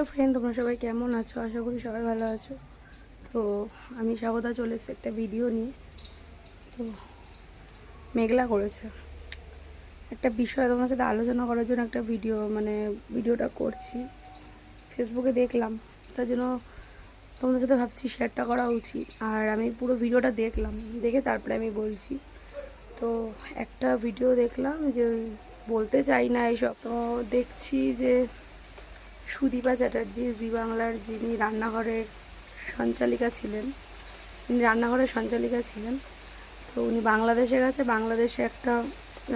Hello friend তোমরা সবাই কেমন আছো? আশা করি সবাই ভালো আছো। তো আমি স্বাগতা চলে এসেছি একটা ভিডিও নিয়ে। তো মেঘলা করেছে। একটা বিষয় তোমার সাথে আলোচনা করার জন্য একটা ভিডিও মানে ভিডিওটা করছি। ফেসবুকে দেখলাম। তার জন্য তোমাদের সাথে ভাবছি শেয়ারটা করা উচিত। আর আমি পুরো ভিডিওটা দেখলাম। দেখে তারপরে আমি বলছি। তো একটা ভিডিও দেখলাম যে বলতে চাই না এইসব তো দেখছি যে সুদীপা চ্যাটার্জি, জি বাংলার যিনি রান্নাঘরের সঞ্চালিকা ছিলেন তিনি রান্নাঘরের সঞ্চালিকা ছিলেন, তো উনি বাংলাদেশে গেছে, বাংলাদেশে একটা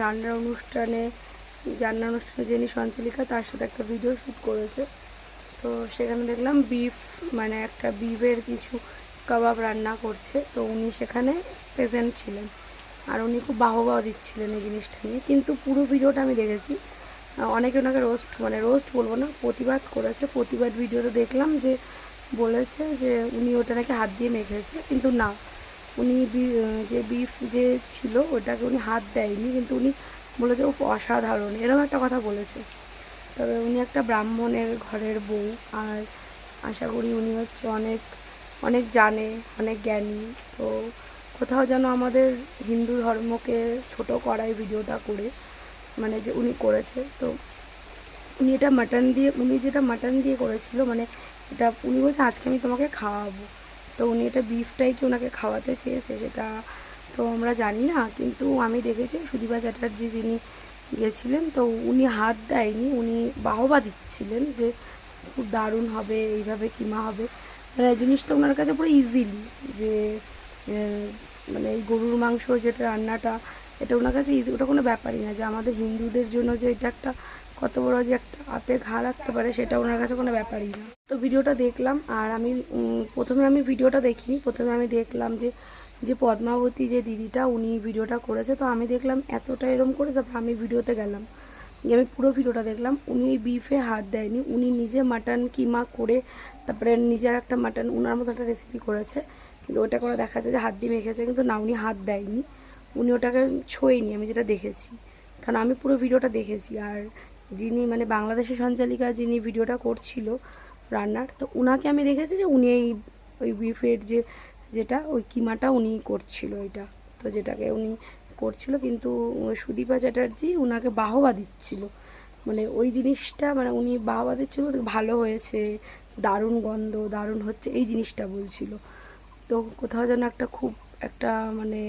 রান্নার অনুষ্ঠানে রান্নার অনুষ্ঠানে যিনি সঞ্চালিকা, তার সাথে একটা ভিডিও শ্যুট করেছে। তো সেখানে দেখলাম বিফ মানে একটা বিফের কিছু কাবাব রান্না করছে, তো উনি সেখানে প্রেজেন্ট ছিলেন। আর উনি খুব বাহবা দিচ্ছিলেন এই জিনিসটা নিয়ে, কিন্তু পুরো ভিডিওটা আমি দেখেছি। অনেকে ওনাকে রোস্ট মানে রোস্ট বলব না, প্রতিবাদ করেছে। প্রতিবাদ ভিডিওতে দেখলাম যে বলেছে যে উনি ওটা নাকি হাত দিয়ে মেখেছে, কিন্তু না। উনি যে বিফ যে ছিল ওটাকে উনি হাত দেয়নি, কিন্তু উনি বলেছে ও অসাধারণ। এরকম একটা কথা বলেছে। তবে উনি একটা ব্রাহ্মণের ঘরের বউ, আর আশা করি উনি হচ্ছে অনেক অনেক জানে, অনেক জ্ঞানী। তো কোথাও যেন আমাদের হিন্দু ধর্মকে ছোট করায় ভিডিওটা করে। মানে যে উনি করেছে, তো উনি এটা মাটন দিয়ে, উনি যেটা মাটন দিয়ে করেছিল মানে এটা উনি বলছে, আজকে আমি তোমাকে খাওয়াবো। তো উনি এটা বিফটাই কি ওনাকে খাওয়াতে চেয়েছে সেটা তো আমরা জানি না, কিন্তু আমি দেখেছি সুদীপা চ্যাটার্জি যিনি গেছিলেন, তো উনি হাত দেয়নি, উনি বাহবা দিচ্ছিলেন যে খুব দারুণ হবে, এইভাবে কিমা হবে। মানে এই জিনিসটা ওনার কাছে পুরো ইজিলি যে মানে এই গরুর মাংস, যেটা রান্নাটা এটা ওনার কাছে ইজি ওটা কোনো ব্যাপারই না যে আমাদের হিন্দুদের জন্য যে এটা একটা কত বড় যে একটা হাতে ঘা লাগতে পারে, সেটা ওনার কাছে কোনো ব্যাপারই না। তো ভিডিওটা দেখলাম, আর আমি প্রথমে আমি ভিডিওটা দেখিনি, প্রথমে আমি দেখলাম যে যে পদ্মাবতী যে দিদিটা, উনি ভিডিওটা করেছে, তো আমি দেখলাম এতটা এরম করে, তারপর আমি ভিডিওতে গেলাম। আমি পুরো ভিডিওটা দেখলাম, উনি বিফে হাত দেয়নি, উনি নিজে মাটন কিমা করে, তারপরে নিজের একটা মাটন উনার মতো একটা রেসিপি করেছে, কিন্তু ওটা করে দেখা যায় যে হাত দিয়ে মেখেছে, কিন্তু না, উনি হাত দেয়নি। উনি ওটাকে ছোঁয়নি, আমি যেটা দেখেছি। কারণ আমি পুরো ভিডিওটা দেখেছি আর যিনি মানে বাংলাদেশের সঞ্চালিকা যিনি ভিডিওটা করছিল রান্নার, তো উনাকে আমি দেখেছি যে উনি এই, ওই বিফের যে, যেটা, ওই কিমাটা উনি করছিল এটা। তো যেটাকে উনি করছিল, কিন্তু সুদীপা চ্যাটার্জি উনাকে বাহবা দিচ্ছিল। মানে ওই জিনিসটা মানে উনি বাহবা দিচ্ছিল ভালো হয়েছে, দারুণ গন্ধ, দারুণ হচ্ছে, এই জিনিসটা বলছিল। তো কোথাও যেন একটা খুব একটা মানে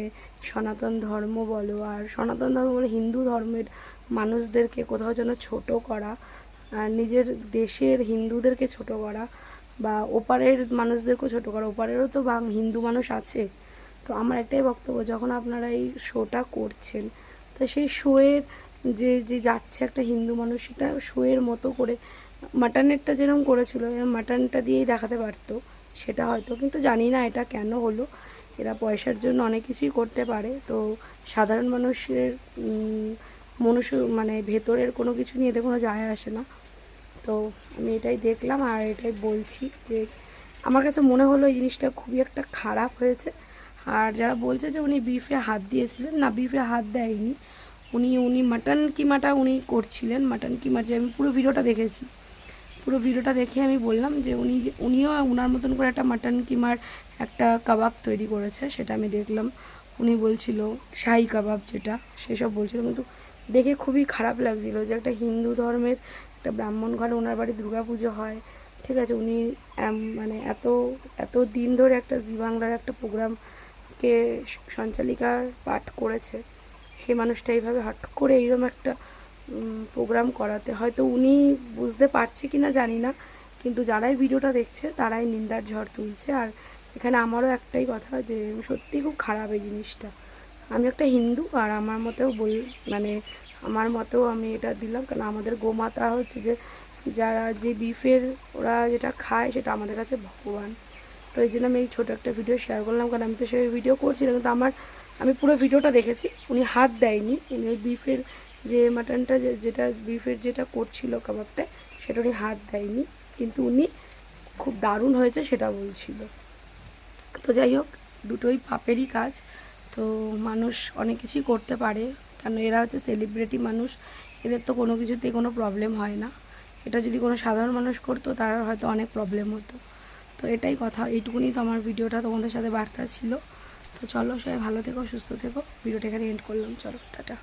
সনাতন ধর্ম বলো, আর সনাতন ধর্ম বলো হিন্দু ধর্মের মানুষদেরকে কোথাও যেন ছোট করা, আর নিজের দেশের হিন্দুদেরকে ছোট করা, বা ওপারের মানুষদেরকেও ছোট করা। ওপারেরও তো বাং হিন্দু মানুষ আছে। তো আমার একটাই বক্তব্য, যখন আপনারা এই শোটা করছেন, তো সেই শোয়ের যে যে যাচ্ছে একটা হিন্দু মানুষ, সেটা শোয়ের মতো করে, মাটনেরটা যেরকম করেছিল মাটনটা দিয়েই দেখাতে পারতো, সেটা হয়তো, কিন্তু জানি না এটা কেন হলো। এরা পয়সার জন্য অনেক কিছুই করতে পারে। তো সাধারণ মানুষের মনুষ্য মানে ভেতরের কোনো কিছু নিয়ে এতে কোনো যায় আসে না। তো আমি এটাই দেখলাম আর এটাই বলছি যে আমার কাছে মনে হলো এই জিনিসটা খুবই একটা খারাপ হয়েছে। আর যারা বলছে যে উনি বিফে হাত দিয়েছিলেন, না বিফে হাত দেয়নি। উনি উনি মাটন কিমাটা উনি করছিলেন মাটন কিমা যে আমি পুরো ভিডিওটা দেখেছি। পুরো ভিডিওটা দেখে আমি বললাম যে উনি যে, উনিও ওনার মতন করে একটা মাটন কিমার একটা কাবাব তৈরি করেছে, সেটা আমি দেখলাম। উনি বলছিল, শাহি কাবাব যেটা, সেসব বলছিল। কিন্তু দেখে খুবই খারাপ লাগছিল যে একটা হিন্দু ধর্মের একটা ব্রাহ্মণ ঘরে ওনার বাড়ি দুর্গাপুজো হয়। ঠিক আছে, উনি মানে এত এত দিন ধরে একটা জি বাংলার একটা প্রোগ্রামকে সঞ্চালিকার পাঠ করেছে, সেই মানুষটা এইভাবে হট করে এইরকম একটা প্রোগ্রাম করাতে। হয়তো উনি বুঝতে পারছে কি না জানি না, কিন্তু যারাই ভিডিওটা দেখছে তারাই নিন্দার ঝড় তুলছে। আর এখানে আমারও একটাই কথা যে, সত্যি খুব খারাপ এই জিনিসটা। আমি একটা হিন্দু আর আমার মতেও বল মানে আমার মতেও আমি এটা দিলাম। কারণ আমাদের গোমাতা হচ্ছে যে, যারা যে বিফের ওরা যেটা খায় সেটা আমাদের কাছে ভগবান। তো এই জন্য আমি এই ছোটো একটা ভিডিও শেয়ার করলাম। কারণ আমি তো সেই ভিডিও করছিলাম কিন্তু আমার, আমি পুরো ভিডিওটা দেখেছি। উনি হাত দেয়নি। উনি ওই বিফের যে মাটনটা যেটা বিফের যেটা করছিল কাবাবটা, সেটা উনি হাত দেয়নি। কিন্তু উনি খুব দারুণ হয়েছে সেটা বলছিল। তো যাই হোক, দুটোই পাপেরই কাজ। তো মানুষ অনেক কিছুই করতে পারে। কারণ এরা হচ্ছে সেলিব্রিটি মানুষ, এদের তো কোনো কিছুতেই কোনো প্রবলেম হয় না। এটা যদি কোনো সাধারণ মানুষ করতো, তার হয়তো অনেক প্রবলেম হতো। তো এটাই কথা। এইটুকুনি তো আমার ভিডিওটা, তোমাদের সাথে বার্তা ছিল। তো চলো সবাই ভালো থেকো, সুস্থ থেকো। ভিডিওটা এখানে এন্ড করলাম। চলো, টাটা।